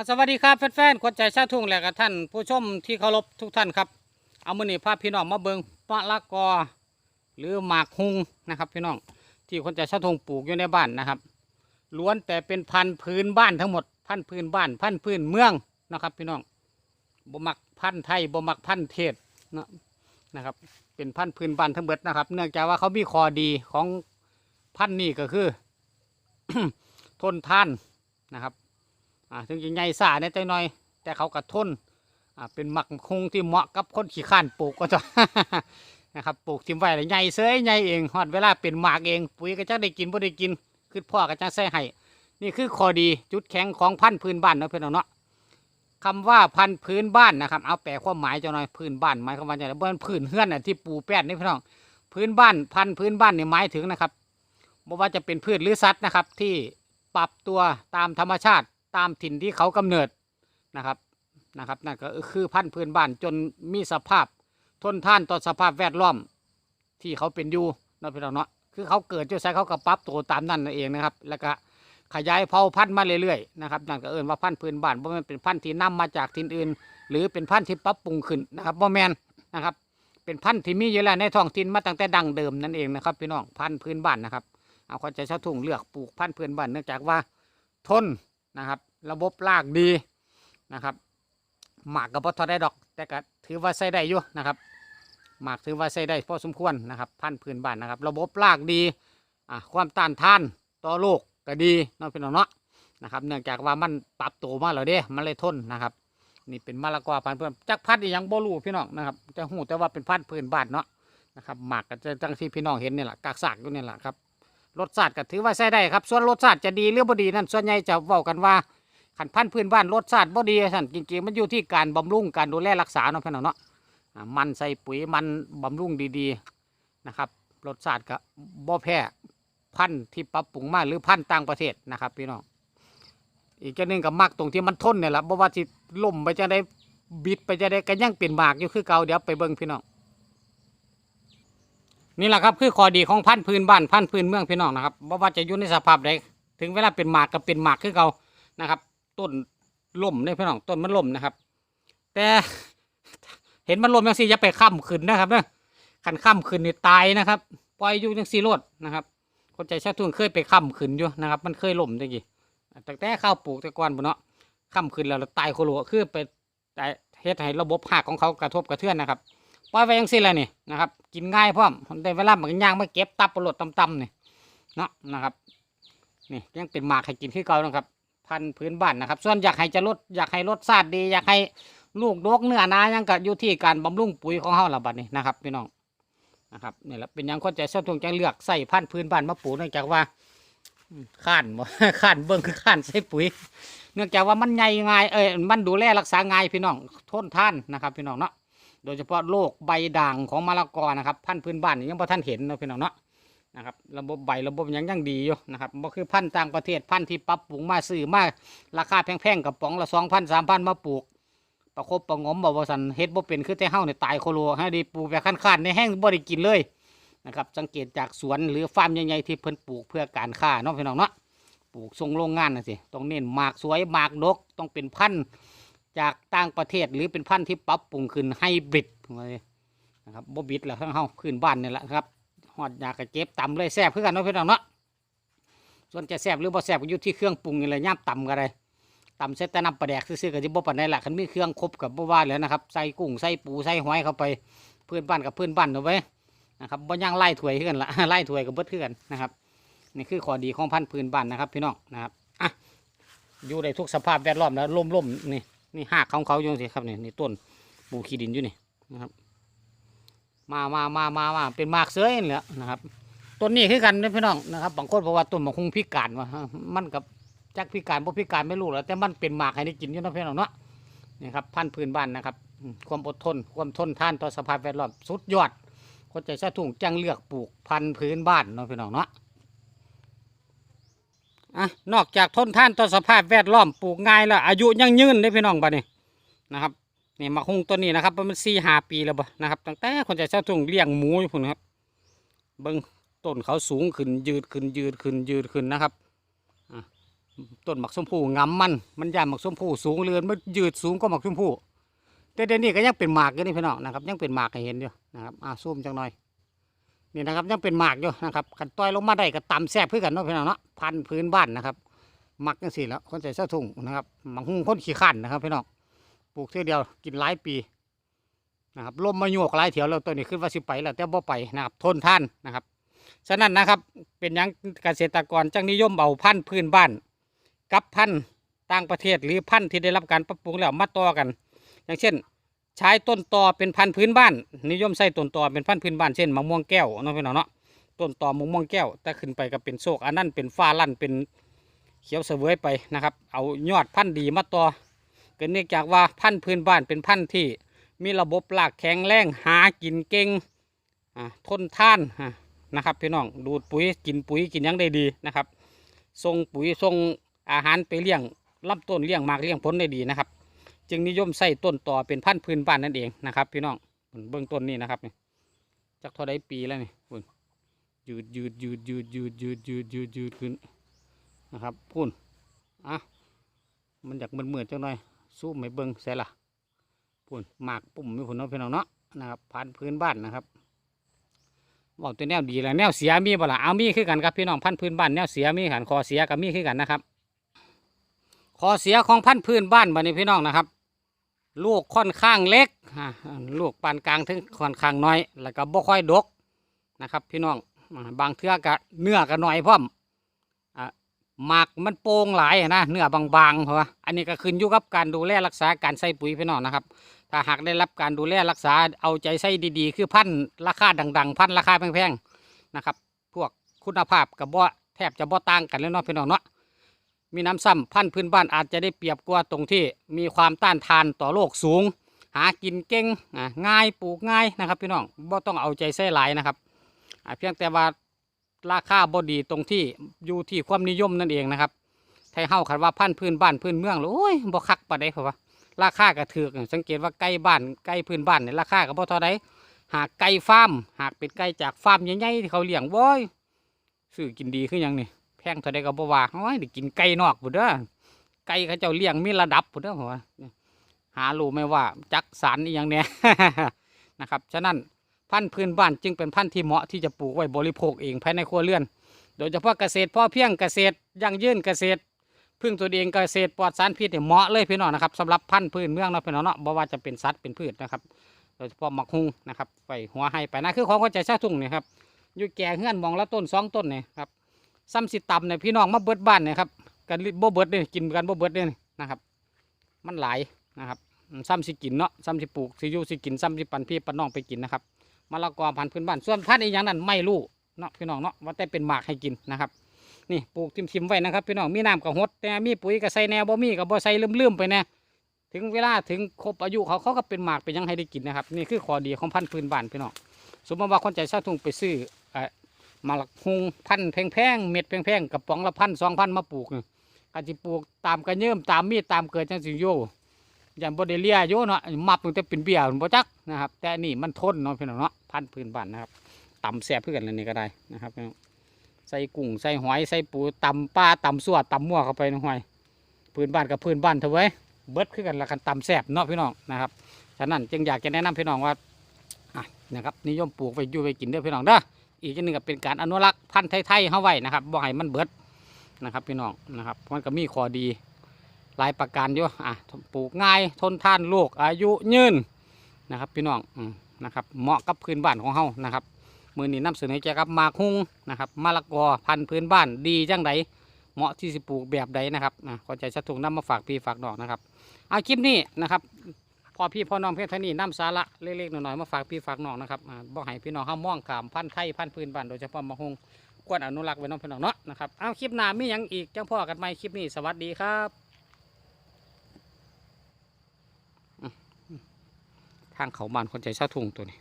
อสวัสดีครับแฟนๆคนใจชาทุ่งและกับท่าน ผู้ชมที่เคารพทุกท่านครับ เอามือนี่พาพี่น้องมาเบิงมะละกอ หรือหมากฮุงนะครับพี่น้องที่คนใจชาทุ่งปลูกอยู่ในบ้านนะครับ ล้วนแต่เป็นพันธุ์พื้นบ้านทั้งหมด พันธุ์พื้นบ้าน พันธุ์พื้นเมืองนะครับ พี่น้องบ่มักพันธุ์ไทยบ่มักพันธุ์เทศนะนะครับ เป็นพันธุ์พื้นบ้านทั้งหมดนะครับ เนื่องจากว่าเขามีข้อดีของพันธุ์นี้ก็คือ ทนทานนะครับ อ่าถึงจะใหญ่สาเนี่ยใจหน่อย แต่เขากระทนอ่าเป็นหมักคงที่เหมาะกับคนขี้ข้านปลูกก็จะนะครับปลูกทิมไว้แล้วใหญ่เสยใหญ่เองฮอดเวลาเป็นหมากเองปุ๋ยก็จะได้กินบ่ได้กินคือพ่อก็จะใส่ให้นี่คือข้อดีจุดแข็งของพันธุ์พื้นบ้านเนาะเพื่อนเนาะคำว่าพันธุ์พื้นบ้านนะครับเอาแปลความหมายเจะหน่อยพื้นบ้านหมายความว่าจะเบิ้นพื้นเฮือนน่ะที่ปูแป้นนี่พี่น้องพื้นบ้านพันธุ์พื้นบ้านเนี่ยหมายถึงนะครับบ่ว่าจะเป็นพืชหรือสัตว์นะครับ ที่ปรับตัวตามธรรมชาติ ตามถิ่นที่เขากำเนิดนะครับนะครับนั่นก็คือพันธุ์พื้นบ้านจนมีสภาพทนทานต่อสภาพแวดล้อมที่เขาเป็นอยู่นะพี่น้องเนาะคือเขาเกิดจะใช้เขาก็ปรับตัวตามนั่นนั่นเองนะครับ แล้วก็ขยายเผ่าพันธุ์มาเรื่อยๆนะครับนั่นก็เอิ้นว่าพันธุ์พื้นบ้านเพราะมันเป็นพันธุ์ที่นำมาจากถิ่นอื่น หรือเป็นพันธุ์ที่ปรับปรุงขึ้นนะครับบ่แมนนะครับเป็นพันธุ์ที่มีอยู่แล้วในท้องถิ่นมาตั้งแต่ดั้งเดิมนั่นเองนะครับพี่น้องพันธุ์พื้นบ้านนะครับเอาเข้าใจชาวทุ่งเลือกปลูกพันธุ์พื้นบ้านเนื่องจากว่าทน นะครับ ระบบรากดีนะครับ หมากกับพอทอได้ดอก แต่ก็ถือว่าใส่ได้อยู่นะครับ หมากถือว่าใส่ได้พอสมควรนะครับพันธุ์พื้นบ้านนะครับ ระบบรากดีอะความต้านทานต่อโรคก็ดีเนาะพี่น้องเนาะนะครับ เนื่องจากว่ามันปรับตัวมาแล้วเด้มันเลยทนนะครับ นี่เป็นมะละกอพันธุ์เพื่อนจักพันธุ์อีหยังบ่รู้พี่น้องนะครับแต่หูแต่ว่าเป็นพันธุ์พื้นบ้านเนาะนะครับหมากก็จะจังที่พี่น้องเห็นนี่แหละกากสากอยู่นี่แหละครับ รสชาติก็ถือว่าใช้ได้ครับ ส่วนรสชาติจะดีหรือบ่ดีนั่นส่วนใหญ่จะเว้ากันว่าขันพันธุ์พื้นบ้านรสชาติบ่ดีท่านจริงๆมันอยู่ที่การบำรุงการดูแลรักษาเนาะพี่น้องเนาะมันใส่ปุ๋ยมันบำรุงดีๆนะครับรสชาติก็บ่แพ้พันธุ์ที่ปรับปรุงมาหรือพันธุ์ต่างประเทศนะครับพี่น้องอีกจะนึงก็มักตรงที่มันทนเนี่ยแหละบ่ว่าสิล่มไปจะได้บิดไปจะได้ก็ยังเป็นหมากอยู่คือเก่าเดี๋ยวไปเบิ่งพี่น้อง นี่แหละครับคือข้อดีของพันธุ์พื้นบ้านพันธุ์พื้นเมืองพี่น้องนะครับบ่ว่าจะอยู่ในสภาพใดถึงเวลาเป็นหมากก็เป็นหมากคือเก่านะครับต้นล่มเนี่ยพี่น้องต้นมันล่มนะครับ แต่เห็นมันล่มยังสิอย่าไปค้ำขึ้นนะครับเนะขันค้ำขึ้นนี่ตายนะครับปล่อยอยู่ยังสีรดนะครับ คนใจชาทุ่งเคยไปค้ำขึ้นอยู่นะครับ มันเคยล่มจังๆแต่แต่ข้าวปลูกแต่ก่อนบุเนาะค้ำขึ้นแล้วตายโคโลคือไปแต่เฮ็ดให้ระบบหักของเขากระทบกระเทือนนะครับ ปล่อยไว้ยังสิแล้วนี่นะครับกินง่ายพร้อมได้เวลามันย่างมาเก็บตับปลดตำๆนี่เนาะนะครับนี่ยังเป็นหมากให้กินคือเก่านะครับ พันพื้นบ้านนะครับ ส่วนอยากให้จะลดอยากให้รสชาติดี อยากให้ลูกดกเนื้อนายังก็อยู่ที่การบำรุงปุ๋ยของเฮาละบัดนี้นะครับพี่น้องนะครับนี่แหละเป็นยังคนใจชอบตรงจังเลือกใส่พันพื้นบ้านมาปลูกเนื่องจากว่าข้านบ่ข้านเบิ่งคือข้านใส่ปุ๋ย เนื่องจากว่ามันใหญ่ง่ายเอ้ยมันดูแลรักษาง่ายพี่น้องทนท่านนะครับ พี่น้องเนาะ โดยเฉพาะโรคใบด่างของมะละกอนะครับพันธุ์พื้นบ้านนี่ยังพอท่านเห็นนะพี่น้องเนาะนะครับระบบใบระบบยังยังดีอยู่นะครับบ่คือพันธุ์ต่างประเทศพันธุ์ที่ปรับปรุงมาซื้อมาราคาแพงๆกับป๋องละสองพันสามพันมาปลูกประคบประงมบ่ว่าสันเฮ็ดบ่เป็นคือแต่เฮาเนี่ยตายโคโลให้ดีปลูกแบบคันๆในแห้งบ่ได้กินเลยนะครับสังเกตจากสวนหรือฟาร์มใหญ่ๆที่เพิ่นปลูกเพื่อการค้าเนาะพี่น้องเนาะปลูกส่งโรงงานน่ะสิต้องเน้นหมากสวยหมากดกต้องเป็นพันธุ์ จากต่างประเทศหรือเป็นพันธุ์ที่ปรับปรุงขึ้นไฮบริดนะครับบ่บิดแหละทั้งเฮาขึ้นบ้านนี่แหละครับฮอดอยากกระเจ็บต่ำเลยแซ่บคือกันเนาะพี่น้องเนาะส่วนจะแซ่บหรือบ่แซ่บก็อยู่ที่เครื่องปรุงนี่แหละย่ามตำก็ได้ตำเสร็จแต่น้ำปลาแดกซื่อๆก็สิบ่ปานใดละคันมีเครื่องครบกับบ่ว่าแล้วนะครับใส่กุ้งใส่ปูใส่หอยเข้าไปเพื่อนบ้านกับเพื่อนบ้านเอาไว้นะครับบ่ย่างไล่ถ้วยคือนละไล่ถ้วยกับเบิดคือกันนะครับนี่คือข้อดีของพันธุ์พื้นบ้านนะครับ พี่น้องนะครับอะอยู่ในทุกสภาพแวดล้อมแล้วล่มๆนี่ นี่หากของเขาอยู่สิครับนี่นี่ต้นปลูกขี้ดินอยู่นี่นะครับ มามามามามาเป็นหมากเสือนี่แหละนะครับต้นนี้คือกันนะพี่น้องนะครับบางคนบอกว่าต้นมันคงพิการว่ะมันกับจักพิการบ่พิการไม่รู้แล้วแต่มันเป็นหมากให้ได้กินอยู่นะพี่น้องเนาะนี่ครับพันธุ์พื้นบ้านนะครับ ความอดทน ความทนทานต่อสภาพแวดล้อมสุดยอดคนใจชาทุ่งจังเลือกปลูกพันธุ์พื้นบ้านเนาะพี่น้องเนาะ อะนอกจากทนท่านต่อสภาพแวดล้อมปลูกง่ายแล้วอายุยังยืนได้พี่น้องบัดนี้นะครับนี่มะฮุงต้นนี้นะครับมันสี่ห้าปีแล้วบ่นะครับตั้งแต่คนใจชาทุ่งเลี้ยงหมูอยู่พุ่นครับเบิ้งต้นเขาสูงขึ้นยืดขึ้นยืดขึ้นยืดขึ้นนะครับต้นหมักส้มผู้งำมันมันยานหมักส้มผู้สูงเรือนมันยืดสูงก็หมักส้มผู้แต่เดี๋ยวนี้ก็ยังเป็นหมากอยู่นี่พี่น้องนะครับยังเป็นหมากให้เห็นอยู่นะครับอ่าซูมจังหน่อย นี่นะครับยังเป็นหมากอยู่นะครับขันต้อยลงมาได้ก็ตำแซ่บเพื่อกันเนาะพี่น้องเนาะพันพื้นบ้านนะครับหมักจังสี่แล้วคนใส่เสื้อถุงนะครับหมักหุ้งคนขี้ขันนะครับพี่น้องปลูกเท่อเดียวกินหลายปีนะครับลมมาโยกหลายเถียวแล้วตัวนี้ขึ้นว่าสิไปแล้วแต่บ่ไปนะครับทนท่านนะครับฉะนั้นนะครับเป็นยังเกษตรกรจังนิยมเอาพันธุ์พื้นบ้าน กับพันธุ์ต่างประเทศหรือพันธุ์ที่ได้รับการปรับปรุงแล้วมาต่อกัน อย่างเช่น ใช้ต้นตอเป็นพันธุ์พื้นบ้าน นิยมใส่ต้นตอเป็นพันธุ์พื้นบ้านเช่นมะม่วงแก้วเนาะพี่น้องเนาะต้นตอมะม่วงแก้วแต่ขึ้นไปก็เป็นโศกอันนั้นเป็นฟ้าลั่นเป็นเขียวเสวยไปนะครับ เอายอดพันธุ์ดีมาต่อก็เนื่องจากว่าพันธุ์พื้นบ้านเป็นพันธุ์ที่มีระบบรากแข็งแรงหากินเก่งอ่าทนท่านนะครับพี่น้องดูดปุ๋ยกินปุ๋ยกินยังได้ดีนะครับส่งปุ๋ยส่งอาหารไปเลี้ยงลำต้นเลี้ยงมากเลี้ยงผลได้ดีนะครับ จึงนิยมใส่ต้นต่อเป็นพันธุ์พื้นบ้านนั่นเองนะครับ พี่น้องเบื้องต้นนี่นะครับนี่จากเท่าไดปีแล้วนี่พุ่นยืดยืดยืดยืดยืดยืดยืดยืดยืดขึ้นนะครับพุ่นอะมันอยากมันเหมือนๆจังหน่อยสู้ไม่เบิ้งใส่ละพุ่นหมากปุ่มมีผลเนาะพี่น้องเนาะนะครับพันธุ์พื้นบ้านนะครับบอกตัวแนวดีแล้วแนวเสียมีบ่ล่ะเอามีคือกันครับพี่น้องพันธุ์พื้นบ้านแนวเสียมีกันคอเสียกับมีคือกันนะครับคอเสียของพันธุ์พื้นบ้านบัดนี้พี่น้องนะครับ ลูกค่อนข้างเล็กอ่าลูกปานกลางถึงค่อนข้างน้อย แล้วก็บ่ค่อยดกนะครับ พี่น้องบางเทื่อก็เนื้อก็น้อยพร้อมอ่าหมากมันโป่งหลายนะเนื้อบางๆเพราะว่าอันนี้ก็ขึ้นอยู่กับการดูแลรักษาการใส่ปุ๋ยพี่น้องนะครับ ถ้าหากได้รับการดูแลรักษาเอาใจใส่ดีๆ คือพันราคาดัง ๆ พันราคาแพงๆนะครับ พวกคุณภาพกับบ่แทบจะบ่ต่างกันเลยเนาะพี่น้องเนาะ มีน้ำซ้ำพันธุ์พื้นบ้านอาจจะได้เปรียบกว่าตรงที่มีความต้านทานต่อโรคสูง หากินเก่งอะง่ายปลูกง่ายนะครับพี่น้องบ่ต้องเอาใจใส่หลายนะครับเพียงแต่ว่าราคาบ่ดีตรงที่อยู่ที่ความนิยมนั่นเองนะครับไทยเฮาคันว่าพันธุ์พื้นบ้านพื้นเมืองโอ้ยบ่คักปานใดเพราะว่าราคาก็ถือกสังเกตว่าไก่บ้านไก่พื้นบ้านเนี่ยราคาก็บ่เท่าใดหากไก่ฟาร์มหากเป็นไก่จากฟาร์มใหญ่ๆที่เขาเลี้ยงว้ยซื้อกินดีขึ้นยังนี่ แพงเท่าใดก็บ่ว่าโอ้ยได้กินไก่นอกพุ่นเด้อไก่เขาเจ้าเลี้ยงมีระดับพุ่นเด้อผมว่าหารู้ไหมว่าจักสารนี่ยังเนี่ยนะครับฉะนั้นพันธุ์พื้นบ้านจึงเป็นพันธุ์ที่เหมาะที่จะปลูกไว้บริโภคเองภายในครัวเรือน โดยเฉพาะเกษตรพ่อเพียงเกษตรยั่งยืนเกษตรพึ่งตัวเองเกษตรปลอดสารพิษเนี่ยเหมาะเลยพี่น้องนะครับสำหรับพันธุ์พืชเมืองเนาะพี่น้องเนาะบ่ว่าจะเป็นสัตว์เป็นพืชนะครับโดยเฉพาะหมักฮุงนะครับไปหัวให้ไปนะคือของคนใจชาทุ่งเนี่ยครับอยู่แก่เฮือนมองละต้นสองต้นเนี่ยครับ ซ้ำสิตำเนี่ยพี่น้องมาเบิดบ้านเนี่ยครับกันบ่เบิดเนี่ยกินกันบ่เบิดเนี่ยนะครับ มันหลายนะครับซ้ำสิกินเนาะซ้ำสิปลูกสิยูสิกินซ้ำสิปันพี่ปันน้องไปกินนะครับมะละกอพันธุ์พื้นบ้านส่วนพันธุ์อีกอย่างนั้นไม่รู้เนาะพี่น้องเนาะว่าแต่เป็นหมากให้กินนะครับนี่ปลูกทิมๆไว้นะครับพี่น้องมีน้ำกับหดแต่มีปุ๋ยกับใส่แนวบ่มีกับบ่ใส่ลืมๆไปแน่ถึงเวลาถึงครบอายุเขาเขาก็เป็นหมากเป็นยังให้ได้กินนะครับนี่คือข้อดีของพันธุ์พื้นบ้านพี่น้องสมมติว่าคนใจชาทุ่งไปซื้อ เอ่อหมากฮุงพันแพงๆเม็ดแพงๆกระป๋องละพันสองพันมาปลูกนี่ก็จะปลูกตามกระเยิ่มตามมีดตามเกิดจังสิโยอย่างบไดเลียโยเนาะมับตั้งแต่เป็นเบี้ยบ่จักนะครับ แต่นี่มันทนเนาะพี่น้องเนาะพันพื้นบ้านนะครับต่ำแซ่บเพื่อนเลยนี่ก็ได้นะครับใส่กุ้งใส่หอยใส่ปูตำปลาตำสั่วตำมั่วเข้าไปในหอยพื้นบ้านกับพื้นบ้านเถอะเว้เบิดคือกันละกันตำแซ่บเนาะพี่น้องนะครับฉะนั้นจึงอยากจะแนะนำพี่น้องว่าอะนะครับนิยมปลูกไปอยู่ไปกินเด้อพี่น้องเด้อ อีกอย่างหนึงก็เป็นการอนุรักษ์พันธุ์ไทยๆเข้าไว้นะครับบ่ให้มันเบิดนะครับพี่น้องนะครับมันก็มีข้อดีหลายประการอยู่อะปลูกง่ายทนทานโรคอายุยืนนะครับพี่น้องนะครับเหมาะกับพื้นบ้านของเฮานะครับมือนี้นำเสนอเกี่ยวกับมากฮุงนะครับมะละกอพันธุ์พื้นบ้านดีจังไดเหมาะที่สิปลูกแบบใดนะครับนะขอใจชัดถุงนำมาฝากพี่ฝากน้องนะครับเอาคลิปนี้นะครับ พ่อพี่พ่อน้องเพื่อนท่านี่น้ำสาระเล็กๆหน่อยๆมาฝากพี่ฝากน้องนะครับอ่าบ่ให้พี่น้องห้ามม่องขามพันไข่พันพื้นบ้านโดยเฉพาะมะฮงควรอนุรักษ์ไว้น้องพี่น้องเนาะนะครับเอาคลิปหน้ามียังอีกจังพ่อกันไหมคลิปนี้สวัสดีครับทางเขาบ้านคนใจชาทุ่งตัวนี้